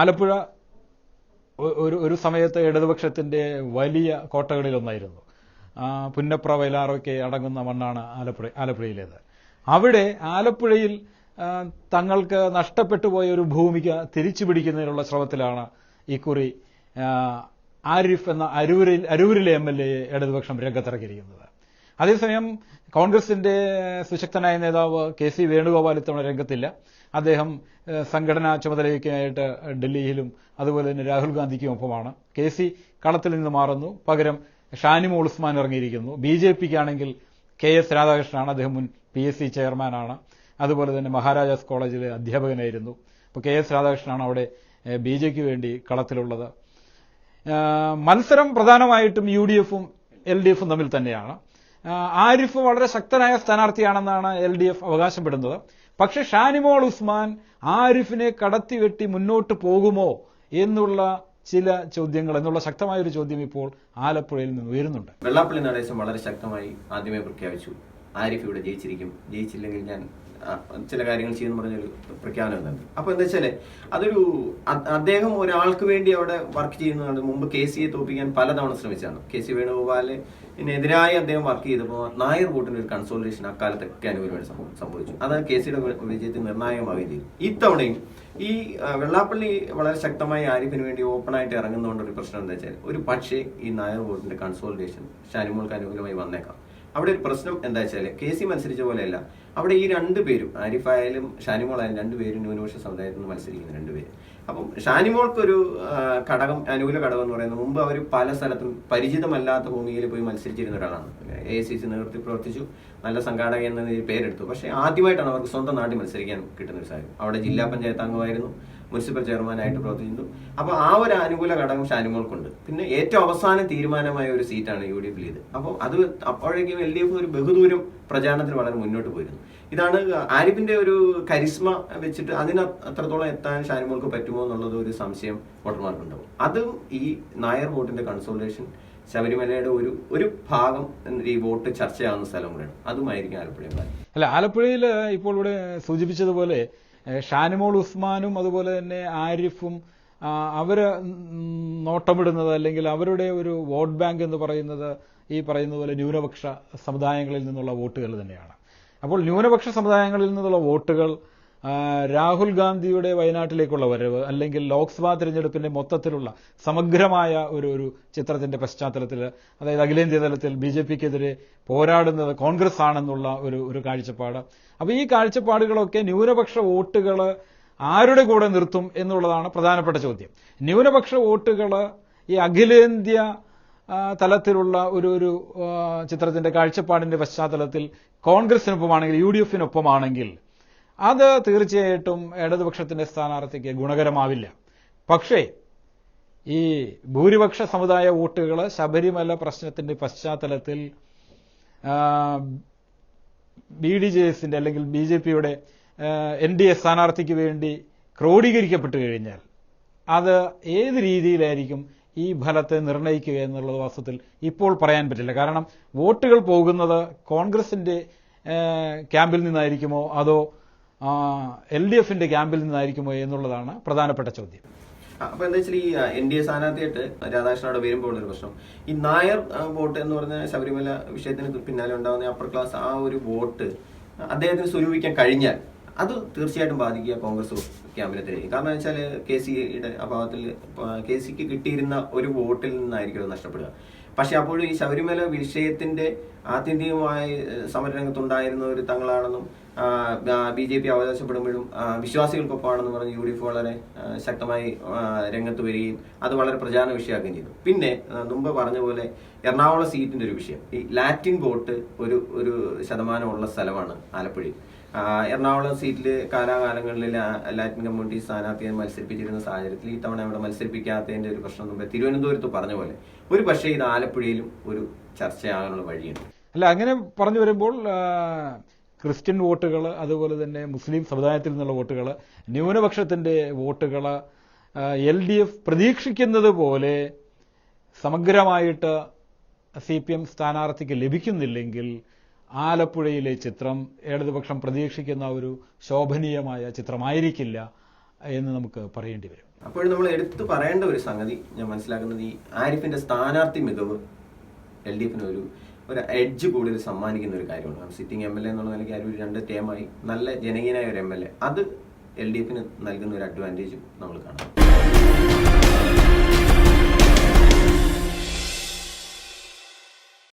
ആലപ്പുഴ ഒരു ഒരു സമയത്ത് ഇടതുപക്ഷത്തിന്റെ വലിയ കോട്ടകളിലൊന്നായിരുന്നു. പുന്നപ്ര വയലാറൊക്കെ അടങ്ങുന്ന മണ്ണാണ് ആലപ്പുഴ ആലപ്പുഴയിലേത്. അവിടെ ആലപ്പുഴയിൽ തങ്ങൾക്ക് നഷ്ടപ്പെട്ടു പോയ ഒരു ഭൂമിക്ക് തിരിച്ചു പിടിക്കുന്നതിനുള്ള ശ്രമത്തിലാണ് ഇക്കുറി ആരിഫ് എന്ന അരൂരിൽ അരൂരിലെ എം എൽ എയെ ഇടതുപക്ഷം രംഗത്തിറക്കിയിരിക്കുന്നത്. അതേസമയം കോൺഗ്രസിന്റെ സുശക്തനായ നേതാവ് കെ സി വേണുഗോപാൽ ഇത്തവണ രംഗത്തില്ല. അദ്ദേഹം സംഘടനാ ചുമതലയൊക്കെയായിട്ട് ഡൽഹിയിലും അതുപോലെ തന്നെ രാഹുൽ ഗാന്ധിക്കും ഒപ്പമാണ്. കെ സി കളത്തിൽ നിന്ന് മാറുന്നു. പകരം ഷാനിമോൾ ഉസ്മാൻ ഇറങ്ങിയിരിക്കുന്നു. ബി ജെ പിക്കാണെങ്കിൽ കെ എസ് രാധാകൃഷ്ണനാണ്. അദ്ദേഹം മുൻ പി എസ് സി ചെയർമാനാണ്. അതുപോലെ തന്നെ മഹാരാജാസ് കോളേജിലെ അധ്യാപകനായിരുന്നു. അപ്പോൾ കെ എസ് രാധാകൃഷ്ണനാണ് അവിടെ ബി ജെക്ക് വേണ്ടി കളത്തിലുള്ളത്. മത്സരം പ്രധാനമായിട്ടും യു ഡി എഫും എൽ ഡി എഫും തമ്മിൽ തന്നെയാണ്. ആരിഫ് വളരെ ശക്തനായ സ്ഥാനാർത്ഥിയാണെന്നാണ് എൽ ഡി എഫ് അവകാശപ്പെടുന്നത്. പക്ഷെ ഷാനിമോൾ ഉസ്മാൻ ആരിഫിനെ കടത്തിവെട്ടി മുന്നോട്ട് പോകുമോ എന്നുള്ള ചില ചോദ്യങ്ങൾ എന്നുള്ള ശക്തമായ ഒരു ചോദ്യം ഇപ്പോൾ ആലപ്പുഴയിൽ നിന്ന് ഉയരുന്നുണ്ട്. വെള്ളാപ്പള്ളി നടേശം വളരെ ശക്തമായി ആദ്യമേ പ്രഖ്യാപിച്ചു. ആരിഫ് ഇവിടെ ജയിച്ചിരിക്കും? ജയിച്ചില്ലെങ്കിൽ ഞാൻ ചില കാര്യങ്ങൾ ചെയ്യുമെന്ന് പറഞ്ഞൊരു പ്രഖ്യാപനം തന്നെ അപ്പൊ എന്താ വെച്ചാൽ അതൊരു അദ്ദേഹം ഒരാൾക്ക് വേണ്ടി അവിടെ വർക്ക് ചെയ്യുന്നതാണ്. മുമ്പ് കെ സിയെ തോപ്പിക്കാൻ പലതവണ ശ്രമിച്ചാണ് കെ സി വേണുഗോപാലിനെതിരായി അദ്ദേഹം വർക്ക് ചെയ്തപ്പോൾ നായർ വോട്ടിന് ഒരു കൺസോൾട്ടേഷൻ അക്കാലത്തൊക്കെ അനുകൂലമായി സംഭവം- സംഭവിച്ചു. അത് കെ സിയുടെ വിജയത്തിൽ നിർണായകമാവുകയും ചെയ്തു. ഇത്തവണയും ഈ വെള്ളാപ്പള്ളി വളരെ ശക്തമായി ആരിഫിന് വേണ്ടി ഓപ്പൺ ആയിട്ട് ഇറങ്ങുന്നതുകൊണ്ട് ഒരു പ്രശ്നം എന്താ വെച്ചാൽ ഒരു പക്ഷേ ഈ നായർ വോട്ടിന്റെ കൺസോൾട്ടേഷൻ ഷാനിമോൾക്ക് അനുകൂലമായി വന്നേക്കാം. അവിടെ ഒരു പ്രശ്നം എന്താ വെച്ചാൽ കെ സി മത്സരിച്ച പോലെയല്ല. അവിടെ ഈ രണ്ട് പേരും ആരിഫായാലും ഷാനിമോളായാലും രണ്ടുപേരും ന്യൂനപക്ഷ സമുദായത്തിൽ നിന്ന് മത്സരിക്കുന്ന രണ്ടുപേര് അപ്പം ഷാനിമോൾക്കൊരു ഘടകം അനുകൂല ഘടകം എന്ന് പറയുന്നത് മുമ്പ് അവർ പല സ്ഥലത്തും പരിചിതമല്ലാത്ത ഭൂമിയിൽ പോയി മത്സരിച്ചിരുന്ന ഒരാളാണ്. എ സി സി നേതൃത്വത്തിൽ പ്രവർത്തിച്ചു. നല്ല സംഘാടക എന്ന പേരെടുത്തു. പക്ഷേ ആദ്യമായിട്ടാണ് അവർക്ക് സ്വന്തം നാട്ടിൽ മത്സരിക്കാൻ കിട്ടുന്ന ഒരു സാഹചര്യം. അവിടെ ജില്ലാ പഞ്ചായത്ത് അംഗമായിരുന്നു. മുനിസിപ്പൽ ചെയർമാനായിട്ട് പ്രവർത്തിക്കുന്നു അപ്പോൾ ആ ഒരു അനുകൂല ഘടകം ഷാനിമോൾക്കുണ്ട് പിന്നെ ഏറ്റവും അവസാന തീരുമാനമായ ഒരു സീറ്റാണ് യു ഡി എഫിൽ ഇത് അപ്പോൾ അത് അപ്പോഴേക്കും എൽ ഡി എഫ് ഒരു ബഹുദൂരം പ്രചാരണത്തിൽ വളരെ മുന്നോട്ട് പോയിരുന്നു. ഇതാണ് ആരിഫിന്റെ ഒരു കരിസ്മ വെച്ചിട്ട് അതിന് അത്രത്തോളം എത്താൻ ഷാനിമോൾക്ക് പറ്റുമോ എന്നുള്ളത് ഒരു സംശയം വോട്ടർമാർക്കുണ്ടാവും. അതും ഈ നായർ വോട്ടിന്റെ കൺസോൾട്ടേഷൻ ശബരിമലയുടെ ഒരു ഒരു ഭാഗം ഈ വോട്ട് ചർച്ചയാകുന്ന സ്ഥലം കൂടെയാണ്. അതുമായിരിക്കും ആലപ്പുഴ അല്ല ആലപ്പുഴയിൽ ഇപ്പോൾ ഇവിടെ സൂചിപ്പിച്ചതുപോലെ ഷാനിമോൾ ഉസ്മാനും അതുപോലെ തന്നെ ആരിഫും അവർ നോട്ടമിടുന്നത് അല്ലെങ്കിൽ അവരുടെ ഒരു വോട്ട് ബാങ്ക് എന്ന് പറയുന്നത് ഈ പറയുന്ന പോലെ ന്യൂനപക്ഷ സമുദായങ്ങളിൽ നിന്നുള്ള വോട്ടുകൾ തന്നെയാണ്. അപ്പോൾ ന്യൂനപക്ഷ സമുദായങ്ങളിൽ നിന്നുള്ള വോട്ടുകൾ രാഹുൽ ഗാന്ധിയുടെ വയനാട്ടിലേക്കുള്ള വരവ് അല്ലെങ്കിൽ ലോക്സഭാ തിരഞ്ഞെടുപ്പിന്റെ മൊത്തത്തിലുള്ള സമഗ്രമായ ഒരു ഒരു ചിത്രത്തിന്റെ പശ്ചാത്തലത്തിൽ അതായത് അഖിലേന്ത്യാ തലത്തിൽ ബി ജെ പിക്കെതിരെ പോരാടുന്നത് കോൺഗ്രസ് ആണെന്നുള്ള ഒരു ഒരു കാഴ്ചപ്പാട്. അപ്പൊ ഈ കാഴ്ചപ്പാടുകളൊക്കെ ന്യൂനപക്ഷ വോട്ടുകൾ ആരുടെ കൂടെ നിർത്തും എന്നുള്ളതാണ് പ്രധാനപ്പെട്ട ചോദ്യം. ന്യൂനപക്ഷ വോട്ടുകൾ ഈ അഖിലേന്ത്യ തലത്തിലുള്ള ഒരു ഒരു ചിത്രത്തിന്റെ കാഴ്ചപ്പാടിന്റെ പശ്ചാത്തലത്തിൽ കോൺഗ്രസിനൊപ്പമാണെങ്കിൽ യു ഡി എഫിനൊപ്പമാണെങ്കിൽ അത് തീർച്ചയായിട്ടും ഇടതുപക്ഷത്തിന്റെ സ്ഥാനാർത്ഥിക്ക് ഗുണകരമാവില്ല. പക്ഷേ ഈ ഭൂരിപക്ഷ സമുദായ വോട്ടുകൾ ശബരിമല പ്രശ്നത്തിന്റെ പശ്ചാത്തലത്തിൽ ബി ഡി ജെ എസിന്റെ അല്ലെങ്കിൽ ബി ജെ പിയുടെ എൻ ഡി എ സ്ഥാനാർത്ഥിക്ക് വേണ്ടി ക്രോഡീകരിക്കപ്പെട്ടു കഴിഞ്ഞാൽ അത് ഏത് രീതിയിലായിരിക്കും ഈ ഫലത്തെ നിർണയിക്കുക എന്നുള്ളത് വാസ്തവത്തിൽ ഇപ്പോൾ പറയാൻ പറ്റില്ല. കാരണം വോട്ടുകൾ പോകുന്നത് കോൺഗ്രസിന്റെ ക്യാമ്പിൽ നിന്നായിരിക്കുമോ അതോ എൽ ഡി എഫിന്റെ ക്യാമ്പിൽ നിന്നായിരിക്കുമോ എന്നുള്ളതാണ് പ്രധാനപ്പെട്ട ചോദ്യം. അപ്പൊ എന്താ വെച്ചാൽ ഈ എൻ ഡി എ സ്ഥാനാർത്ഥിയായിട്ട് രാധാകൃഷ്ണൻ അവിടെ വരുമ്പോൾ ഉള്ളൊരു പ്രശ്നം. ഈ നായർ വോട്ട് എന്ന് പറഞ്ഞ ശബരിമല വിഷയത്തിന് പിന്നാലെ ഉണ്ടാകുന്ന അപ്പർ ക്ലാസ് ആ ഒരു വോട്ട് അദ്ദേഹത്തിന് സ്വരൂപിക്കാൻ കഴിഞ്ഞാൽ അത് തീർച്ചയായിട്ടും ബാധിക്കുക കോൺഗ്രസ് ക്യാമ്പിനെതിരെ. കാരണം വെച്ചാൽ കെ സിയുടെ അഭാവത്തിൽ കെ സിക്ക് കിട്ടിയിരുന്ന ഒരു വോട്ടിൽ നിന്നായിരിക്കും അത് നഷ്ടപ്പെടുക. പക്ഷെ അപ്പോഴും ഈ ശബരിമല വിഷയത്തിന്റെ ആത്യന്തികമായി സമരരംഗത്തുണ്ടായിരുന്ന ഒരു തങ്ങളാണെന്നും ബി ജെ പി അവകാശപ്പെടുമ്പോഴും വിശ്വാസികൾക്കൊപ്പമാണെന്ന് പറഞ്ഞ് യു ഡി എഫ് വളരെ ശക്തമായി രംഗത്ത് വരികയും അത് വളരെ പ്രചാരണ വിഷയമാക്കുകയും ചെയ്തു. പിന്നെ മുമ്പ് പറഞ്ഞ പോലെ എറണാകുളം സീറ്റിന്റെ ഒരു വിഷയം. ഈ ലാറ്റിൻ വോട്ട് ഒരു ഒരു ശതമാനമുള്ള സ്ഥലമാണ് ആലപ്പുഴയിൽ. എറണാകുളം സീറ്റിൽ കാലാകാലങ്ങളിൽ ലാറ്റിൻ കമ്മ്യൂണിറ്റി സ്ഥാനാർത്ഥിയെ മത്സരിപ്പിച്ചിരുന്ന സാഹചര്യത്തിൽ ഈ തവണ അവിടെ മത്സരിപ്പിക്കാത്തതിന്റെ ഒരു പ്രശ്നം മുമ്പേ തിരുവനന്തപുരത്ത് പറഞ്ഞ പോലെ. ഒരു പക്ഷേ ഇത് ആലപ്പുഴയിലും ഒരു ചർച്ചയാകാനുള്ള വഴിയുണ്ട്. അല്ല അങ്ങനെ പറഞ്ഞു വരുമ്പോൾ ക്രിസ്ത്യൻ വോട്ടുകൾ അതുപോലെ തന്നെ മുസ്ലിം സമുദായത്തിൽ നിന്നുള്ള വോട്ടുകൾ ന്യൂനപക്ഷത്തിന്റെ വോട്ടുകൾ എൽ ഡി എഫ് പ്രതീക്ഷിക്കുന്നത് പോലെ സമഗ്രമായിട്ട് സി പി എം സ്ഥാനാർത്ഥിക്ക് ലഭിക്കുന്നില്ലെങ്കിൽ ആലപ്പുഴയിലെ ചിത്രം ഇടതുപക്ഷം പ്രതീക്ഷിക്കുന്ന ഒരു ശോഭനീയമായ ചിത്രമായിരിക്കില്ല എന്ന് നമുക്ക് പറയേണ്ടി വരും. അപ്പോൾ നമ്മൾ എടുത്തു പറയേണ്ട ഒരു സംഗതി ഞാൻ മനസ്സിലാക്കുന്നത് ഈ ആരിഫിന്റെ സ്ഥാനാർത്ഥി മികവ് എൽ ഡി എഫിന് ഒരു ഒരു എഡ്ജ് കൂടുതൽ സമ്മാനിക്കുന്ന ഒരു കാര്യമാണ്. കാരണം സിറ്റിംഗ് എം എൽ എ എന്നുള്ള നിലയ്ക്ക് ആരും രണ്ട് ടേമായി നല്ല ജനകീയനായ ഒരു എം എൽ എ അത് എൽ ഡി എഫിന് നൽകുന്ന ഒരു അഡ്വാന്റേജും നമ്മൾ കാണാം.